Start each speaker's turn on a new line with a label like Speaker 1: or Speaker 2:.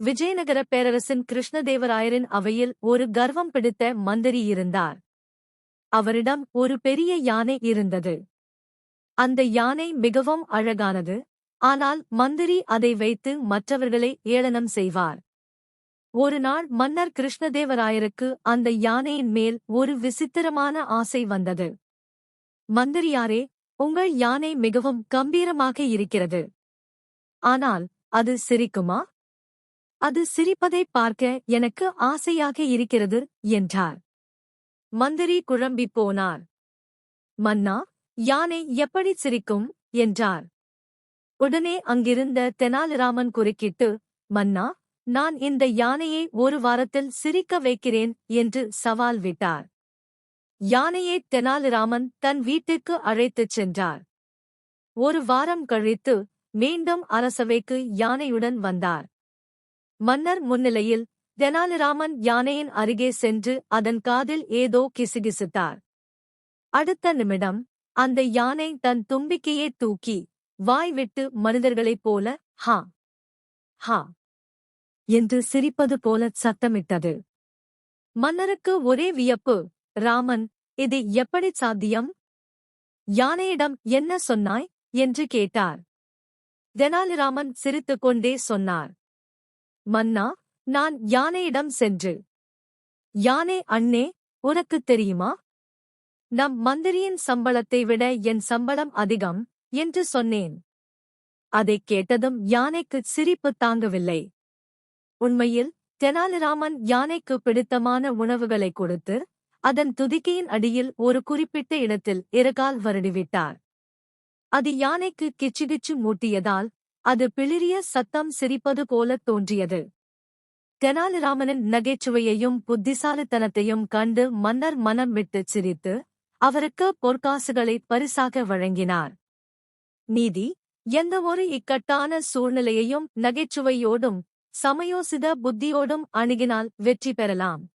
Speaker 1: விஜயநகர பேரரசின் கிருஷ்ணதேவராயரின் அவையில் ஒரு கர்வம் பிடித்த மந்திரி இருந்தார். அவரிடம் ஒரு பெரிய யானை இருந்தது. அந்த யானை மிகவும் அழகானது. ஆனால் மந்திரி அதை வைத்து மற்றவர்களை ஏளனம் செய்வார். ஒரு நாள் மன்னர் கிருஷ்ணதேவராயருக்கு அந்த யானையின் மேல் ஒரு விசித்திரமான ஆசை வந்தது. மந்திரியாரே உங்கள் யானை மிகவும் கம்பீரமாக இருக்கிறது. ஆனால் அது சிரிக்குமா? அது சிரிப்பதை பார்க்க எனக்கு ஆசையாக இருக்கிறது என்றார். மந்திரி குழம்பிப் போனார். மன்னா யானை எப்படி சிரிக்கும்? என்றார். உடனே அங்கிருந்த தெனாலிராமன் குறுக்கிட்டு மன்னா நான் இந்த யானையை ஒரு வாரத்தில் சிரிக்க வைக்கிறேன் என்று சவால் விட்டார். யானையை தெனாலிராமன் தன் வீட்டுக்கு அழைத்துச் சென்றார். ஒரு வாரம் கழித்து மீண்டும் அரசவைக்கு யானையுடன் வந்தார். மன்னர் முன்னிலையில் தெனாலிராமன் யானையின் அருகே சென்று அதன் காதில் ஏதோ கிசுகிசுத்தார். அடுத்த நிமிடம் அந்த யானை தன் தும்பிக்கையே தூக்கி வாய் விட்டு மனிதர்களைப் போல ஹா ஹா என்று சிரிப்பது போல சத்தமிட்டது. மன்னருக்கு ஒரே வியப்பு ராமன் இது எப்படி சாத்தியம்? யானையிடம் என்ன சொன்னாய்? என்று கேட்டார். தெனாலிராமன் சிரித்துக்கொண்டே சொன்னார். மன்னா நான் யானையிடம் சென்று. யானே அண்ணே உனக்குத் தெரியுமா? நம் மந்திரியின் சம்பளத்தை விட என் சம்பளம் அதிகம் என்று சொன்னேன். அதைக் கேட்டதும் யானைக்கு சிரிப்பு தாங்கவில்லை. உண்மையில் தெனாலிராமன் யானைக்கு பிடித்தமான உணவுகளை கொடுத்து அதன் துதிக்கையின் அடியில் ஒரு குறிப்பிட்ட இடத்தில் இருகால் வருடிவிட்டார். அது யானைக்கு கிச்சுகிச்சு மூட்டியதால் அது பிளிரிய சத்தம் சிரிப்பது போலத் தோன்றியது. தெனாலிராமனின் நகைச்சுவையையும் புத்திசாலித்தனத்தையும் கண்டு மன்னர் மனம் விட்டுச் சிரித்து அவருக்கு பொற்காசுகளை பரிசாக வழங்கினார். நீதி எந்தவொரு இக்கட்டான சூழ்நிலையையும் நகைச்சுவையோடும் சமயோசித புத்தியோடும் அணுகினால் வெற்றி பெறலாம்.